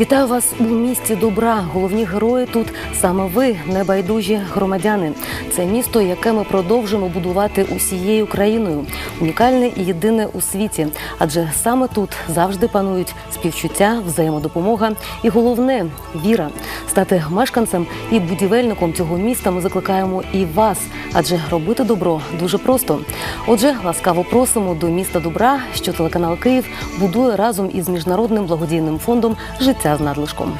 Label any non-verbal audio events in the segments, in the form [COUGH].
Вітаю вас у місті добра. Головні герої тут саме ви, небайдужі громадяни. Це місто, яке ми продовжимо будувати усією країною. Унікальне і єдине у світі. Адже саме тут завжди панують співчуття, взаємодопомога і головне віра. Стати мешканцем і будівельником цього міста ми закликаємо і вас, адже робити добро дуже просто. Отже, ласкаво просимо до міста добра, що телеканал Київ будує разом із міжнародним благодійним фондом Життя з надлишком.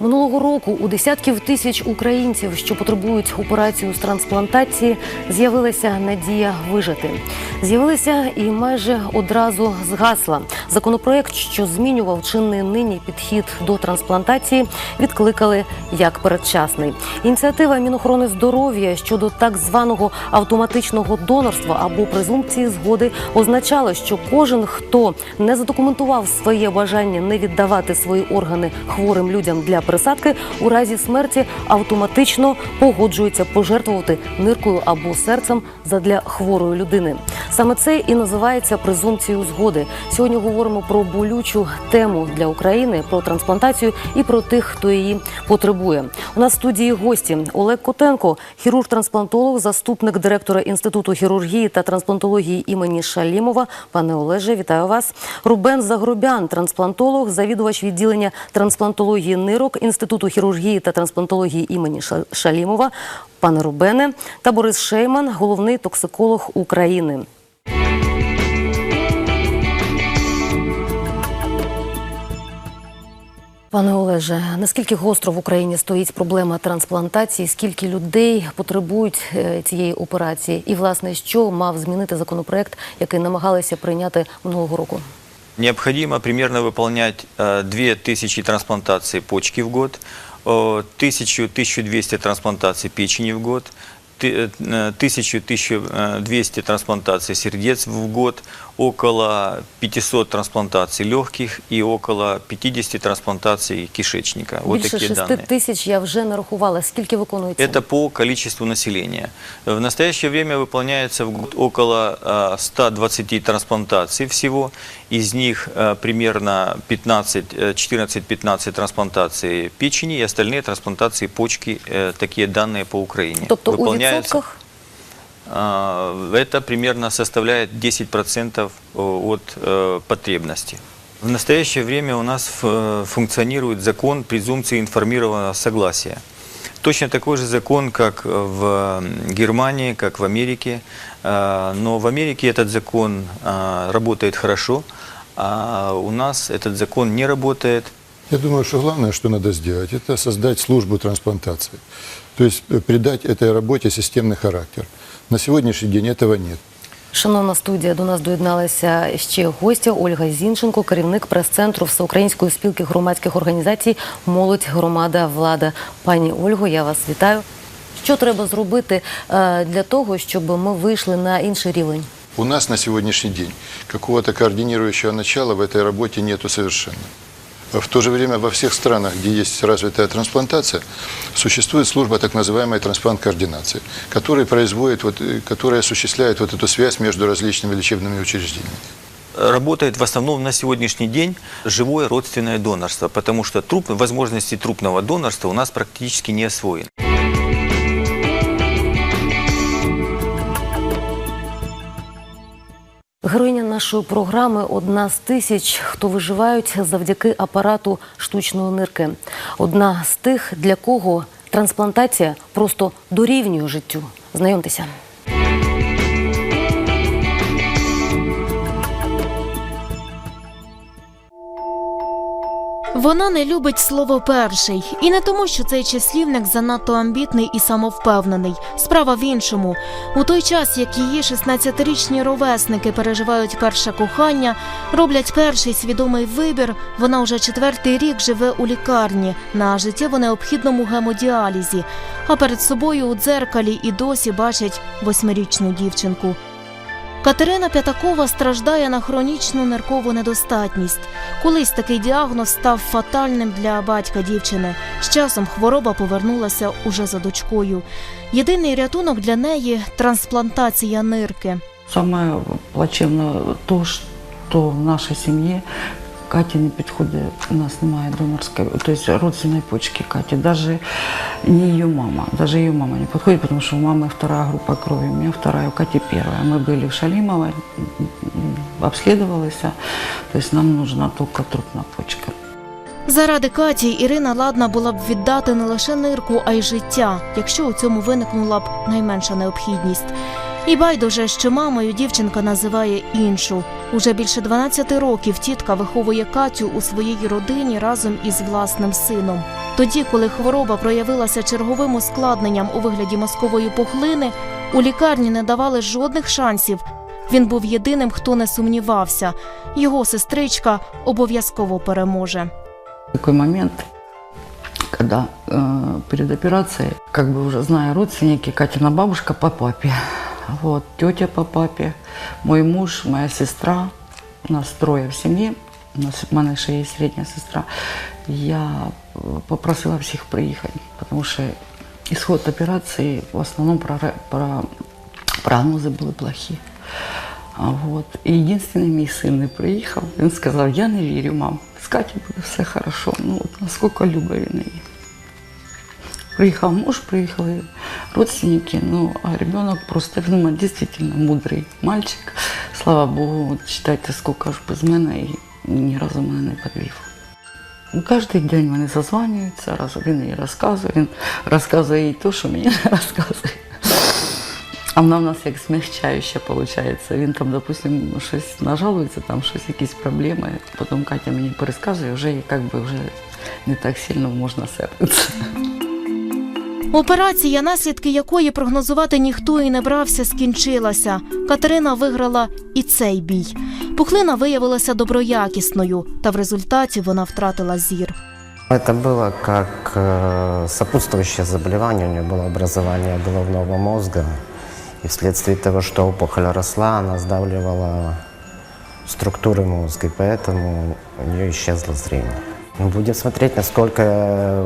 Минулого року у десятків тисяч українців, що потребують операцію з трансплантації, з'явилася надія вижити. З'явилася і майже одразу згасла. Законопроект, що змінював чинний нині підхід до трансплантації, відкликали як передчасний. Ініціатива Мінохорони здоров'я щодо так званого автоматичного донорства або презумпції згоди означала, що кожен, хто не задокументував своє бажання не віддавати свої органи хворим людям для пересадки, у разі смерті автоматично погоджується пожертвувати ниркою або серцем задля хворої людини. Саме це і називається презумпцією згоди. Сьогодні говоримо про болючу тему для України, про трансплантацію і про тих, хто її потребує. У нас в студії гості Олег Котенко, хірург-трансплантолог, заступник директора інституту хірургії та трансплантології імені Шалімова. Пане Олеже, вітаю вас. Рубен Загробян, трансплантолог, завідувач відділення трансплантології нирок інституту хірургії та трансплантології імені Ша- Шалімова. Пане Рубене та Борис Шейман, головний токсиколог України. Пане Олеже, наскільки гостро в Україні стоїть проблема трансплантації? Скільки людей потребують е, цієї операції? І власне що мав змінити законопроект, який намагалися прийняти минулого року? Необходимо примерно выполнять э, 2000 трансплантаций почки в год, э, 1000-1200 трансплантаций печени в год, ты- э, 1000-1200 трансплантаций сердец в год, около 500 трансплантаций легких и около 50 трансплантаций кишечника. Вот Більше такие шести данные. тисяч я вже нарахувала. Скільки виконується? Это по количеству населения. В настоящее время выполняется в год около э, 120 трансплантаций всего. Из них э, примерно 15, э, 14-15 трансплантаций печени и остальные трансплантации почки. э, Такие данные по Украине. Тобто у Выполняются, відсотках э, Это примерно составляет 10% от э, потребности. В настоящее время у нас э, функционирует закон презумпции информированного согласия. Точно такой же закон, как в Германии, как в Америке. Э, Но в Америке этот закон э, работает хорошо, а у нас этот закон не работает. Я думаю, что главное, что надо сделать, это создать службу трансплантации. То есть э, придать этой работе системный характер. На сегодняшний день этого нет. Шановна студія, до нас доєдналася ще гостя Ольга Зінченко, керівник прес-центру Всеукраїнської спілки громадських організацій Молодь, громада, влада. Пані Ольго, я вас вітаю. Що треба зробити е, для того, щоб ми вийшли на інший рівень? У нас на сегодняшний день какого-то координирующего начала в этой работе нету совершенно. В то же время во всех странах, где есть развитая трансплантация, существует служба так называемой трансплант-координации, которая производит, вот, э, которая осуществляет вот эту связь между различными лечебными учреждениями. Работает в основном на сегодняшний день живое родственное донорство, потому что труп, возможности трупного донорства у нас практически не освоены. Героїня нашої програми одна з тисяч, хто виживають завдяки апарату штучної нирки. Одна з тих, для кого трансплантація просто дорівнює життю. Знайомтеся. Вона не любить слово перший, і не тому, що цей числівник занадто амбітний і самовпевнений. Справа в іншому. У той час, як її 16-річні ровесники переживають перше кохання, роблять перший свідомий вибір. Вона вже четвертий рік живе у лікарні на життєво необхідному гемодіалізі. А перед собою у дзеркалі і досі бачить восьмирічну дівчинку. Катерина П'ятакова страждає на хронічну ниркову недостатність. Колись такий діагноз став фатальним для батька дівчини. З часом хвороба повернулася уже за дочкою. Єдиний рятунок для неї трансплантація нирки. Саме плачевно то, що в нашій сім'ї Каті не підходить, у нас немає донорської, тобто родственної почки Каті, даже не ее мама, даже ее мама не подходит, потому что у мамы вторая группа крови, у меня вторая, у Кати первая. Мы были в Шалимово, м, м, обследовались, то есть нам нужна только трупная почка. Заради Каті Ірина ладна була б віддати не лише нирку, а й життя, якщо у цьому виникнула б найменша необхідність. І байдуже, що мамою дівчинка називає іншу. Уже більше 12 років тітка виховує Катю у своїй родині разом із власним сином. Тоді, коли хвороба проявилася черговим ускладненням у вигляді мозкової пухлини, у лікарні не давали жодних шансів. Він був єдиним, хто не сумнівався. Його сестричка обов'язково переможе. Такой момент, когда э, перед операцией, как бы уже зная родственники, Катина бабушка по папе, вот, тетя по папе, мой муж, моя сестра, у нас трое в семье, у нас в мене ще є средняя сестра. Я э, попросила всех приехать, потому что исход операции в основном про, про прогнозы были плохие. А вот. І єдиний мій син не приїхав. Він сказав, я не вірю, мам, з Каті буде все хорошо. Ну, от наскільки любить він її. Приїхав муж, приїхали родственники, ну, а ребенок просто він дійсно мудрий мальчик. Слава Богу, читайте, скільки ж без мене і ні разу мене не підвів. Ну, Кожен день вони зазванюються, раз він їй розказує, він розказує їй те, що мені не розказує. А вона в нас як смягчаюча виходить. Він там, допустим, щось нажалується, там щось, якісь проблеми. Потім Катя мені пересказує, вже як би вже не так сильно можна сердитися. Операція, наслідки якої прогнозувати ніхто і не брався, скінчилася. Катерина виграла і цей бій. Пухлина виявилася доброякісною, та в результаті вона втратила зір. Это было как э, сопутствующее заболевание. У нее было образование головного мозга. И вследствие того, что опухоль росла, она сдавливала структуры мозга, и поэтому у нее исчезло зрение. Мы Будем смотреть, насколько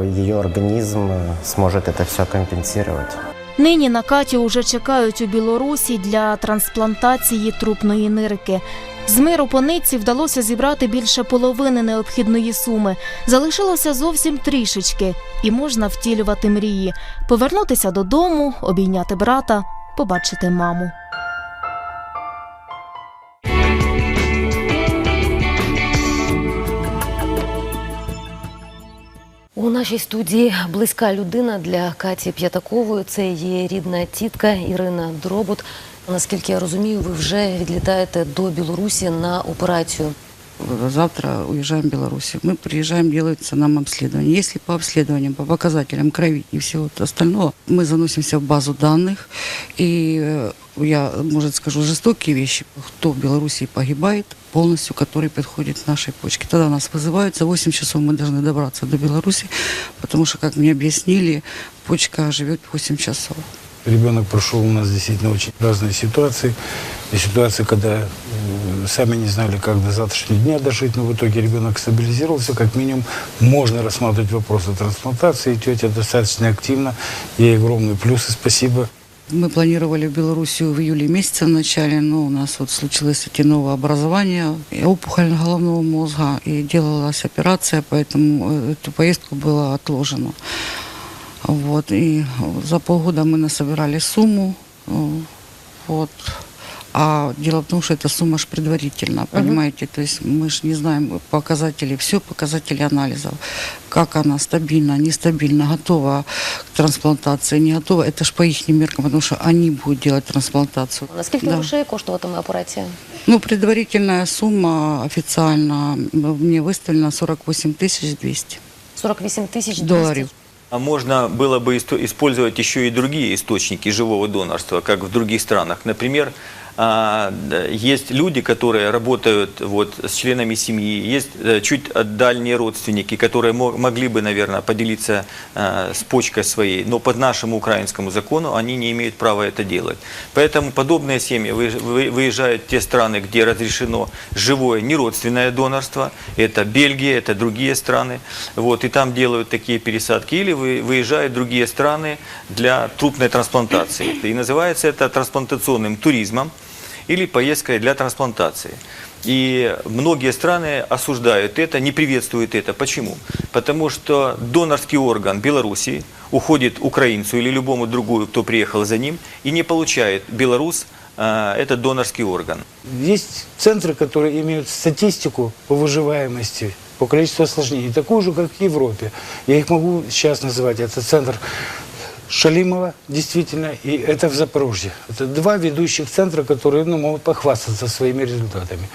ее организм э, сможет это все компенсировать. Нині на Катю уже чекають у Білорусі для трансплантації трупної нирки. З миру по нитці вдалося зібрати більше половини необхідної суми. Залишилося зовсім трішечки, і можна втілювати мрії, повернутися додому, обійняти брата, побачити маму. Нашій студії близька людина для Каті П'ятакової. Це її рідна тітка Ірина Дробот. Наскільки я розумію, ви вже відлітаєте до Білорусі на операцію Завтра уезжаем в Беларусь. Мы приезжаем, делается нам обследование. Если по обследованиям, по показателям крови и всего остального, мы заносимся в базу данных. И э, я, может, скажу жестокие вещи. Кто в Беларуси погибает, полностью, который подходит к нашей почке. Тогда нас вызывают. За 8 часов мы должны добраться до Беларуси, потому что, как мне объяснили, почка живет 8 часов. Ребенок прошел у нас действительно очень разные ситуации. И ситуации, когда сами не знали, как до завтрашнего дня дожить, но в итоге ребенок стабилизировался. Как минимум, можно рассматривать вопросы трансплантации. Тетя достаточно активно. Ей огромные плюсы, спасибо. Мы планировали в Белоруссию в июле месяце в начале, но у нас вот случилось эти новое образование, и опухоль головного мозга, и делалась операция, поэтому э, эту поездку было отложено. Вот, и за полгода мы насобирали сумму, э, вот. А дело в том, что эта сумма ж предварительно, понимаете, то есть мы же не знаем показатели, все показатели анализов, как она стабильно, нестабильно, готова к трансплантации, не готова, это ж по их меркам, потому что они будут делать трансплантацию. Наскільки Да. грошей коштуватиме операція? Ну, предварительная сумма официально мне выставлена 48 тысяч 200 48 тисяч 200. долларов. А можно было бы использовать еще и другие источники живого донорства, как в других странах. Например, есть люди, которые работают вот, с членами семьи, есть э, чуть дальние родственники, которые мо- могли бы, наверное, поделиться э, с почкой своей, но по нашему украинскому закону они не имеют права это делать. Поэтому подобные семьи выезж- вы- выезжают в те страны, где разрешено живое неродственное донорство, это Бельгия, это другие страны, вот, и там делают такие пересадки, или вы- выезжают в другие страны для трупной трансплантации. И называется это трансплантационным туризмом или поездкой для трансплантации. И многие страны осуждают это, не приветствуют это. Почему? Потому что донорский орган Белоруссии уходит украинцу или любому другому, кто приехал за ним, и не получает белорус э, этот донорский орган. Есть центры, которые имеют статистику по выживаемости, по количеству осложнений, такую же, как в Европе. Я их могу сейчас называть. Это центр Шалимова, действительно, и это в Запорожье. Это два ведущих центра, которые ну, могут похвастаться своими результатами.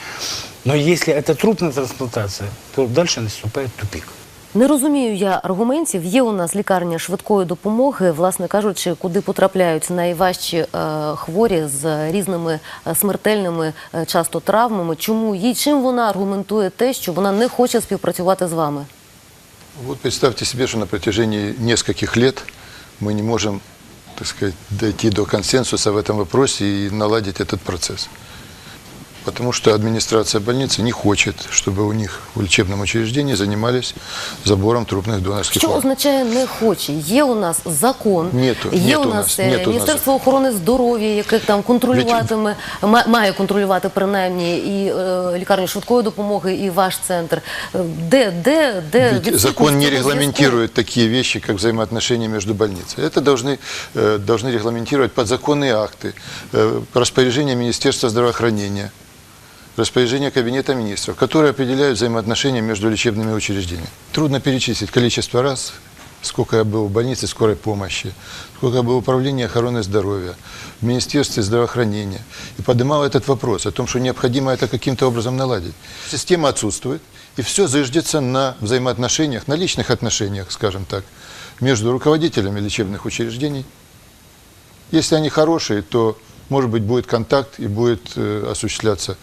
Но если это трупная трансплантация, то дальше наступает тупик. Не розумію я аргументів. Є у нас лікарня швидкої допомоги, власне кажучи, куди потрапляють найважчі е, хворі з різними е, смертельними е, часто травмами. Чому їй чим вона аргументує те, що вона не хоче співпрацювати з вами? Вот представьте себе, что на протяжении нескольких лет мы не можем, так сказать, дойти до консенсуса в этом вопросе и наладить этот процесс. Потому что администрация больницы не хочет, чтобы у них в лечебном учреждении занимались забором трупных донорских Що органов. означає не хоче? Є у нас закон, Нету, є нету у у нас нас, е, нету у нас Міністерство охорони здоров'я, яке там контролюватиме, ма- має контролювати принаймні і е, лікарню швидкої допомоги, і ваш центр. Е, Де, де, де Ведь відсутність закон не цього зв'язку? регламентирует такие вещи, как взаимоотношения между больницей. Это должны, э, должны регламентировать подзаконные акты, э, распоряжение Министерства здравоохранения, Распоряжение Кабинета министров, которые определяют взаимоотношения между лечебными учреждениями. Трудно перечислить количество раз, сколько я был в больнице скорой помощи, сколько я был в управлении охраны здоровья, в Министерстве здравоохранения. И поднимал этот вопрос о том, что необходимо это каким-то образом наладить. Система отсутствует, и все зыждется на взаимоотношениях, на личных отношениях, скажем так, между руководителями лечебных учреждений. Если они хорошие, то, может быть, будет контакт и будет э, осуществляться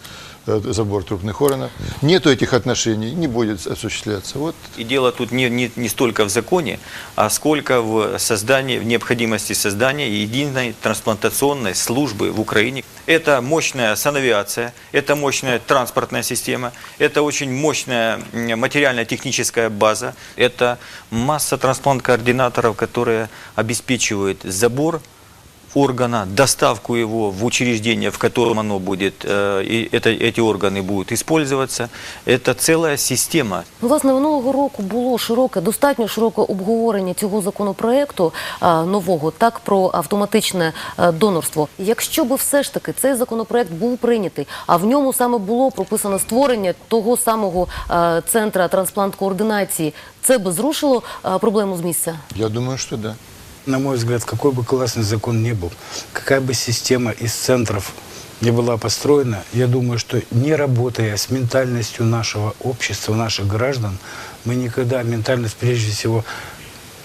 забор трупных органов. Нету этих отношений, не будет осуществляться. Вот И дело тут не, не, не столько в законе, а сколько в создании, в необходимости создания единой трансплантационной службы в Украине. Это мощная санавиация, это мощная транспортная система, это очень мощная материально-техническая база, это масса трансплант-координаторов, которые обеспечивают забор органа, доставку его в учреждение, в котором оно будет, э, и это, эти органы будут использоваться. Это целая система. Ну, Власне, минулого року було широке, достатньо широке обговорення цього законопроекту а, нового, так про автоматичне е, донорство. Якщо би все ж таки цей законопроект був прийнятий, а в ньому саме було прописано створення того самого е, центра трансплант-координації, це би зрушило е, проблему з місця? я думаю, что да. На мой взгляд, какой бы классный закон ни был, какая бы система из центров не была построена, я думаю, что не работая с ментальностью нашего общества, наших граждан, мы никогда, ментальность прежде всего,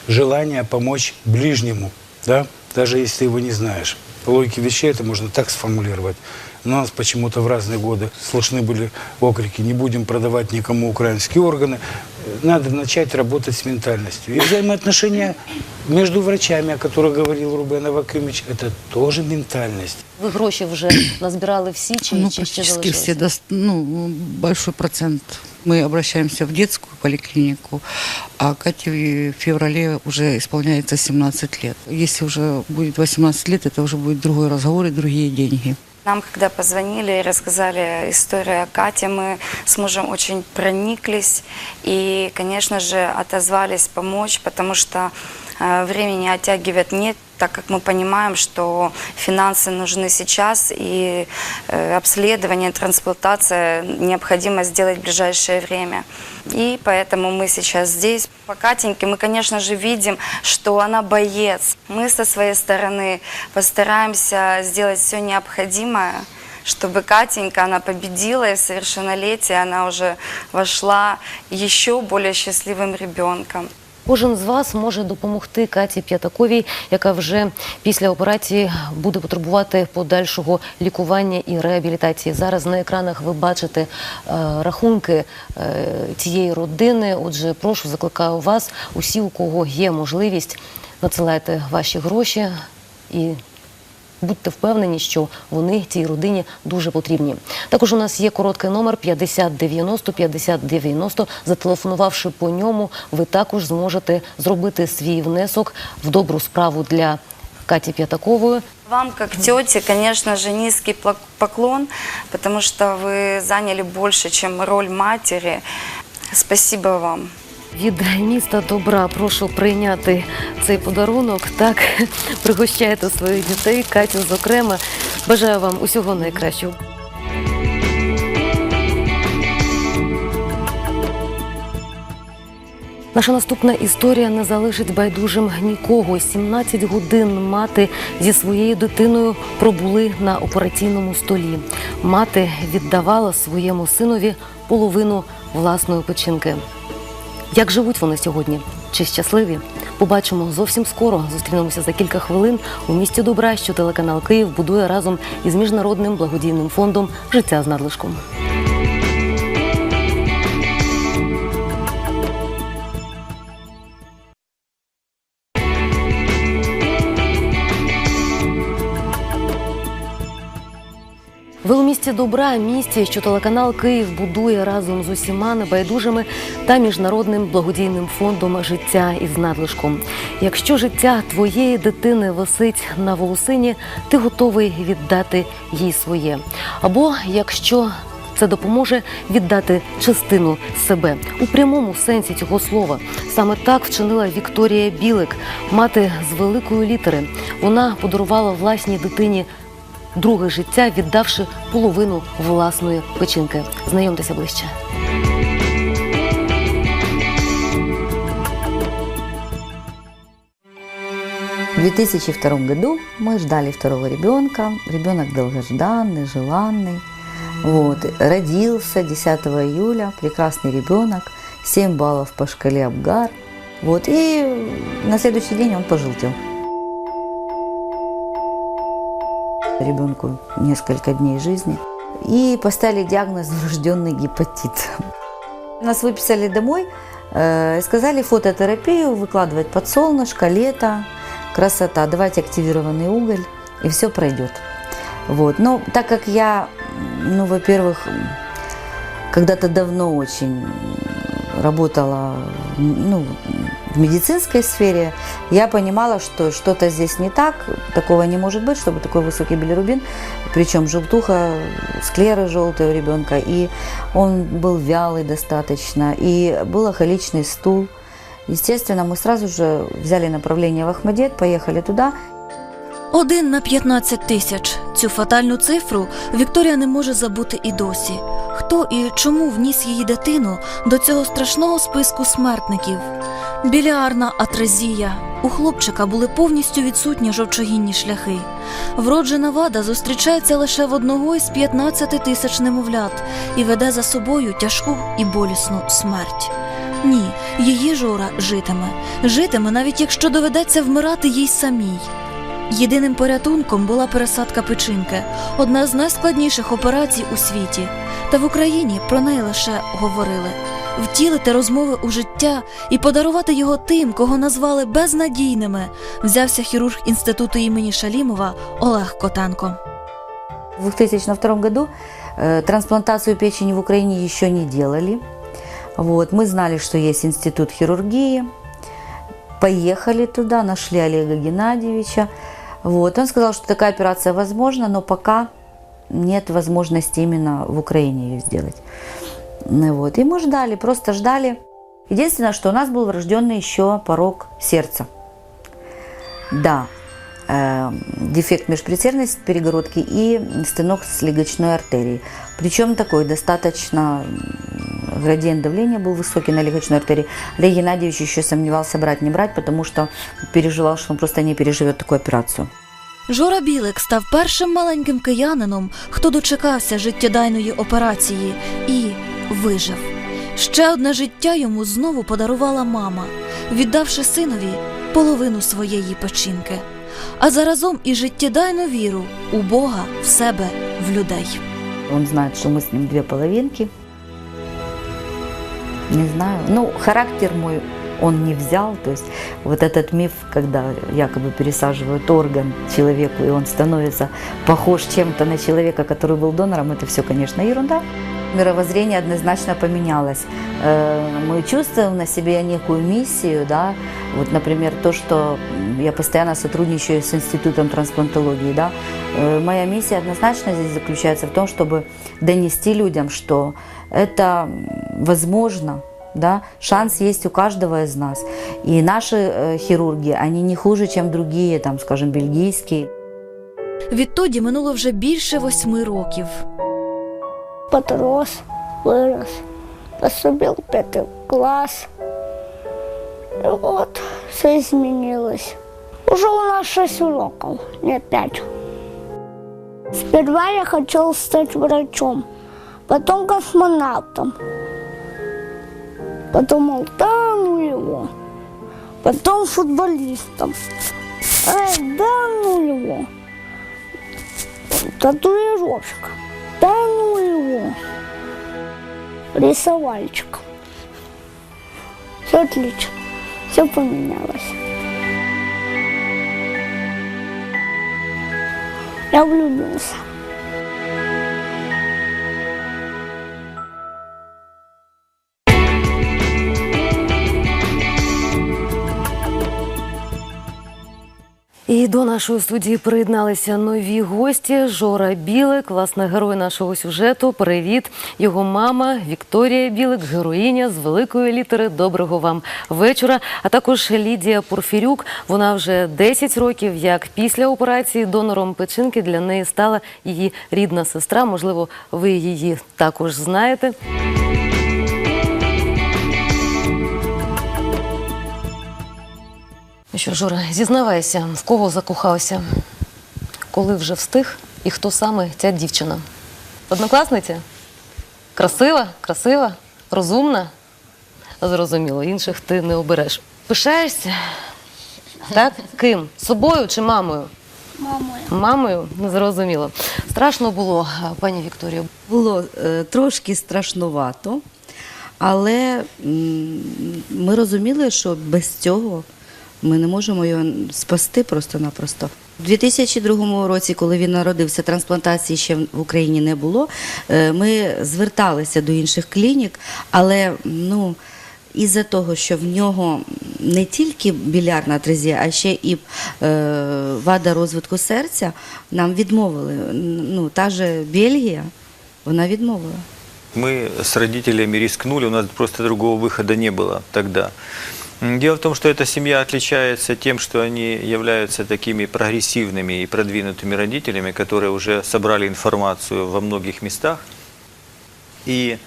желание помочь ближнему, да, даже если ты его не знаешь. По логике вещей это можно так сформулировать. Но у нас почему-то в разные годы слышны были окрики «не будем продавать никому украинские органы». Надо начать работать с ментальностью. И взаимоотношения между врачами, о которых говорил Рубен Авакимович, это тоже ментальность. Ви гроші вже назбирали всі чи, Ну, чи ще практически все, залишилося? дос- ну, большой процент. Мы обращаемся в детскую поликлинику, а Кате в феврале уже исполняется 17 лет. Если уже будет 18 лет, это уже будет другой разговор и другие деньги. Нам, когда позвонили и рассказали историю о Кате, мы с мужем очень прониклись и, конечно же, отозвались помочь, потому что э, времени оттягивать нет, так как мы понимаем, что финансы нужны сейчас и э, обследование, трансплантация необходимо сделать в ближайшее время. И поэтому мы сейчас здесь. По Катеньке мы, конечно же, видим, что она боец. Мы со своей стороны постараемся сделать все необходимое, чтобы Катенька, она победила, и совершеннолетие она уже вошла еще более счастливым ребенком. Кожен з вас може допомогти Каті П'ятаковій, яка вже після операції буде потребувати подальшого лікування і реабілітації. Зараз на екранах ви бачите е, рахунки е, цієї родини. Отже, прошу закликаю вас, усі, у кого є можливість, надсилайте ваші гроші і Будьте впевнені, що вони цій родині дуже потрібні. Також у нас є короткий номер 5090 5090. Зателефонувавши по ньому, ви також зможете зробити свій внесок в добру справу для Каті П'ятакової. вам, как тете, конечно же, низкий поклон, потому что вы заняли больше, чем роль матери. Спасибо вам. Від міста добра прошу прийняти цей подарунок. Так [LAUGHS] пригощайте своїх дітей, Катю, зокрема. Бажаю вам усього найкращого. Наша наступна історія не залишить байдужим нікого. 17 годин мати зі своєю дитиною пробули на операційному столі. Мати віддавала своєму синові половину власної печінки. Як живуть вони сьогодні? Чи щасливі? Побачимо зовсім скоро. Зустрінемося за кілька хвилин у місті добра, що телеканал Київ будує разом із міжнародним благодійним фондом Життя з надлишком. Місті добра, місті, що телеканал Київ будує разом з усіма небайдужими та міжнародним благодійним фондом життя із надлишком. Якщо життя твоєї дитини висить на волосині, ти готовий віддати їй своє. Або якщо це допоможе віддати частину себе у прямому сенсі цього слова. Саме так вчинила Вікторія Білик, мати з великої літери. Вона подарувала власній дитині друге життя, віддавши половину власної печінки. Знайомтеся ближче. В 2002 году мы ждали второго ребенка. Ребенок долгожданный, желанный. Вот. Родился 10 июля, прекрасный ребенок, 7 баллов по шкале Абгар. Вот. И на следующий день он пожелтел. Ребенку несколько дней жизни. И поставили диагноз врожденный гепатит. Нас выписали домой, э, сказали фототерапию выкладывать под солнышко, лето, красота, давайте активированный уголь, и все пройдет. Вот. Но так как я, ну, во-первых, когда-то давно очень работала ну, в медицинской сфере, я понимала, что что-то здесь не так, такого не может быть, чтобы такой высокий билирубин, причем желтуха, склеры желтые у ребенка, и он был вялый достаточно, и был ахоличный стул. Естественно, мы сразу же взяли направление в Ахмадет, поехали туда, Один на 15 тисяч. Цю фатальну цифру Вікторія не може забути і досі. Хто і чому вніс її дитину до цього страшного списку смертників? Біліарна атрезія. У хлопчика були повністю відсутні жовчогінні шляхи. Вроджена вада зустрічається лише в одного із 15 тисяч немовлят і веде за собою тяжку і болісну смерть. Ні, її жора житиме. Житиме, навіть якщо доведеться вмирати їй самій. Єдиним порятунком була пересадка печінки, одна з найскладніших операцій у світі. Та в Україні про неї лише говорили. Втілити розмови у життя і подарувати його тим, кого назвали безнадійними, взявся хірург інституту імені Шалімова Олег Котенко. В 2002 году э, трансплантацию печени в Украине еще не делали. Вот, мы знали, что есть институт хирургии. Поехали туда, нашли Олега Геннадьевича. Вот, он сказал, что такая операция возможна, но пока нет возможности именно в Украине ее сделать. Ну Вот, и мы ждали, просто ждали. Единственное, что у нас был врожденный еще порог сердца. Да, дефект межпредсердной перегородки и стенок с легочной артерией. Причем такой достаточно градиент давления был высокий на легочной артерии. Олег Геннадьевич еще сомневался брать, не брать, потому что переживал, что он просто не переживет такую операцию. Жора Білик став першим маленьким киянином, хто дочекався життєдайної операції і вижив. Ще одне життя йому знову подарувала мама, віддавши синові половину своєї печінки, а заразом і життєдайну віру у Бога, в себе, в людей. Он знает, что мы с ним две половинки. Не знаю. Ну, характер мой он не взял. То есть вот этот миф, когда якобы пересаживают орган человеку, и он становится похож чем-то на человека, который был донором, это все, конечно, ерунда. мировоззрение однозначно поменялось. Э, Мы чувствуем на себе некую миссию, да, вот, например, то, что м, я постоянно сотрудничаю с Институтом трансплантологии, да, Э, моя миссия однозначно здесь заключается в том, чтобы донести людям, что это м, возможно, да, шанс есть у каждого из нас. И наши э, хирурги, они не хуже, чем другие, там, скажем, бельгийские. Відтоді минуло вже більше восьми років. подрос, вырос, поступил в пятый класс. И вот все изменилось. Уже у нас шесть уроков, не пять. Сперва я хотел стать врачом, потом космонавтом. Подумал, да ну его. Потом футболистом. Эй, да ну его. Татуировщик. Да ну его. Рисовальчик. Все отлично. Все поменялось. Я влюбился. І до нашої студії приєдналися нові гості. Жора Білик, власне, герой нашого сюжету. Привіт, його мама Вікторія Білик, героїня з великої літери. Доброго вам вечора. А також Лідія Порфірюк. Вона вже 10 років, як після операції донором печінки для неї стала її рідна сестра. Можливо, ви її також знаєте. Ну Що, Жора, зізнавайся, в кого закохався? Коли вже встиг і хто саме ця дівчина? Однокласниця? Красива, красива, розумна? Зрозуміло, інших ти не обереш. Пишаєшся? Так? Ким? Собою чи мамою? Мамой. Мамою? Ну, Зрозуміло. Страшно було, пані Вікторію. Було е, трошки страшнувато, але м, ми розуміли, що без цього ми не можемо його спасти просто-напросто. У 2002 році, коли він народився, трансплантації ще в Україні не було. Е, Ми зверталися до інших клінік, але ну. Із-за того, що в нього не тільки білярна атрезія, а ще і е, вада розвитку серця, нам відмовили. Ну, та же Бельгія, вона відмовила. Мы с родителями рискнули, у нас просто другого выхода не было тогда. Дело в том, что эта семья отличается тем, что они являются такими прогрессивными и продвинутыми родителями, которые уже собрали информацию во многих местах. И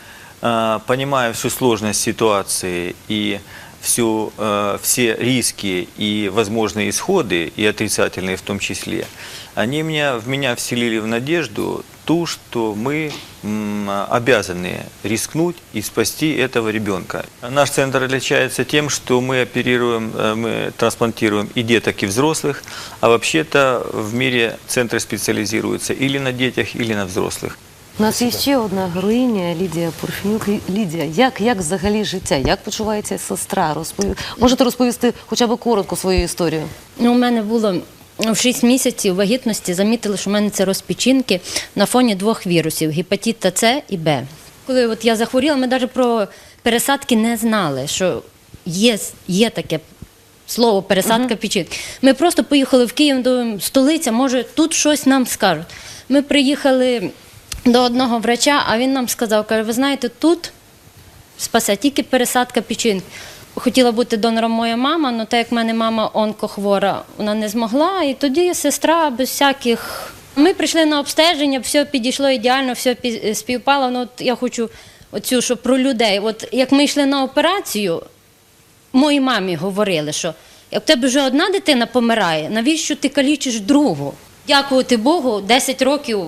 э, понимая всю сложность ситуации и всю, э, все риски и возможные исходы, и отрицательные в том числе, они меня, в меня вселили в надежду ту, что мы м, обязаны рискнуть и спасти этого ребенка. Наш центр отличается тем, что мы оперируем, э, мы трансплантируем и деток, и взрослых, а вообще-то в мире центры специализируются или на детях, или на взрослых. У нас є ще одна героїня Лідія Порфінюк. Лі- Лідія, як, як взагалі життя? Як почувається сестра? Розпові... Можете розповісти хоча б коротко свою історію? Ну, у мене було в 6 місяців вагітності, замітили, що в мене це розпечінки на фоні двох вірусів гепатита С і Б. Коли от я захворіла, ми навіть про пересадки не знали, що є, є таке слово пересадка печінки. Ми просто поїхали в Київ до столиця, може, тут щось нам скажуть. Ми приїхали до одного врача, а він нам сказав, каже, ви знаєте, тут спасе тільки пересадка печінки. Хотіла бути донором моя мама, але так як в мене мама онкохвора, вона не змогла. І тоді сестра без всяких. Ми прийшли на обстеження, все підійшло ідеально, все співпало. Ну, от я хочу оцю, що про людей. От як ми йшли на операцію, моїй мамі говорили, що як в тебе вже одна дитина помирає, навіщо ти калічиш другу? Дякувати Богу, 10 років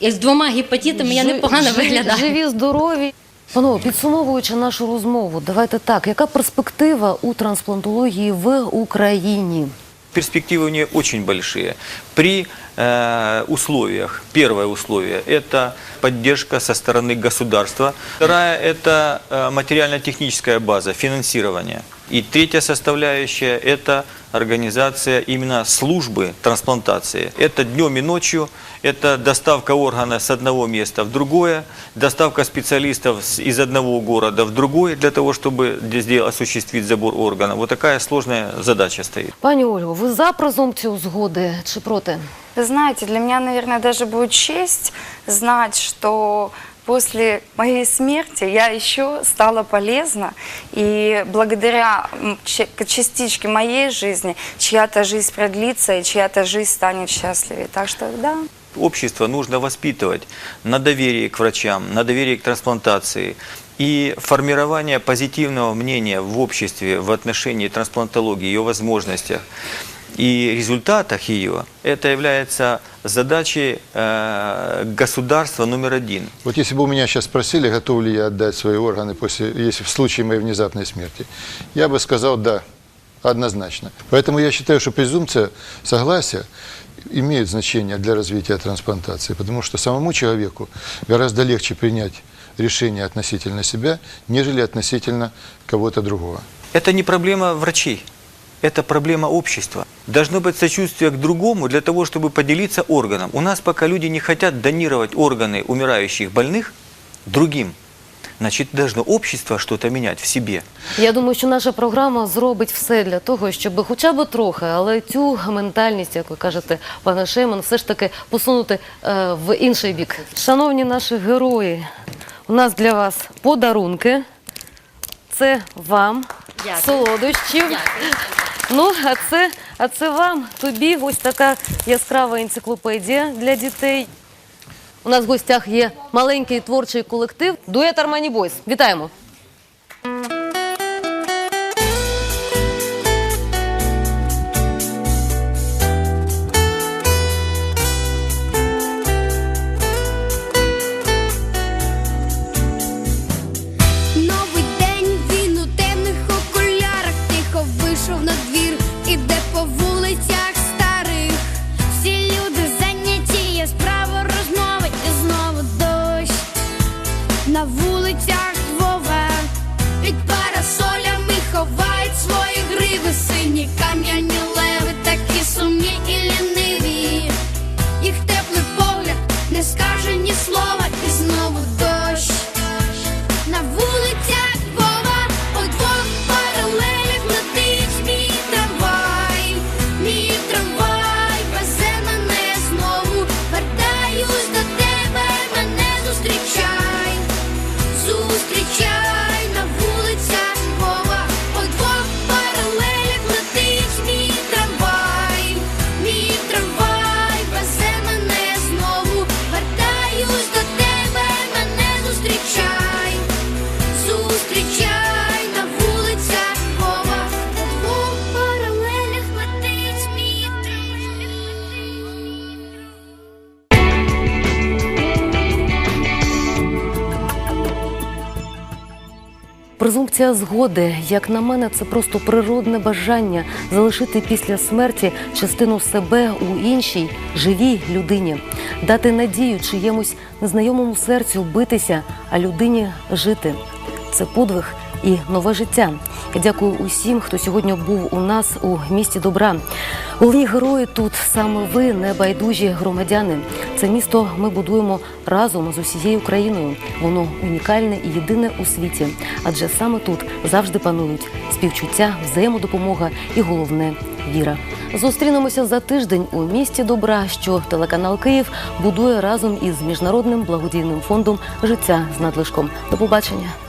з двома гепатитами я непогано жи- виглядаю. Живі, здорові. Панове, підсумовуючи нашу розмову, давайте так. Яка перспектива у трансплантології в Україні? Перспективы у нее очень большие. При э, условиях, первое условие – это поддержка со стороны государства. Вторая – это э, материально-техническая база, финансирование. и третья составляющая – это организация именно службы трансплантации. Это днем и ночью, это доставка органа с одного места в другое, доставка специалистов из одного города в другой для того, чтобы сделать, осуществить забор органа. Вот такая сложная задача стоит. Пані Ольго, ви за презумпцію згоди чи проти? Знаете, для меня, наверное, даже будет честь знать, что после моей смерти я еще стала полезна, и благодаря частичке моей жизни чья-то жизнь продлится, и чья-то жизнь станет счастливее. Так что, да. Общество нужно воспитывать на доверии к врачам, на доверии к трансплантации. И формирование позитивного мнения в обществе в отношении трансплантологии, ее возможностях и результатах ее, это является задачей э, государства номер один. Вот если бы у меня сейчас спросили, готов ли я отдать свои органы после, если в случае моей внезапной смерти, я бы сказал да, однозначно. Поэтому я считаю, что презумпция согласия имеет значение для развития трансплантации, потому что самому человеку гораздо легче принять решение относительно себя, нежели относительно кого-то другого. Это не проблема врачей, это проблема общества. Должно быть сочувствие к другому для того, чтобы поделиться органом. У нас пока люди не хотят донировать органы умирающих больных другим. Значит, должно общество что-то менять в себе. Я думаю, що наша програма зробить все для того, щоб хоча б трохи, але цю ментальність, як ви кажете, пане Шейман, все ж таки посунути е, в інший бік. Шановні наші герої, у нас для вас подарунки. Це вам солодощів. Ну, а це, а це вам, тобі ось така яскрава енциклопедія для дітей. У нас в гостях є маленький творчий колектив Дует Армані Бойс. Вітаємо! Презумпція згоди, як на мене, це просто природне бажання залишити після смерті частину себе у іншій живій людині, дати надію чиємусь незнайомому серцю битися, а людині жити. Це подвиг і нове життя. Дякую усім, хто сьогодні був у нас у місті добра. Головні герої тут саме ви, небайдужі громадяни. Це місто ми будуємо разом з усією країною. Воно унікальне і єдине у світі, адже саме тут завжди панують співчуття, взаємодопомога і головне віра. Зустрінемося за тиждень у місті добра, що телеканал Київ будує разом із міжнародним благодійним фондом життя з надлишком. До побачення.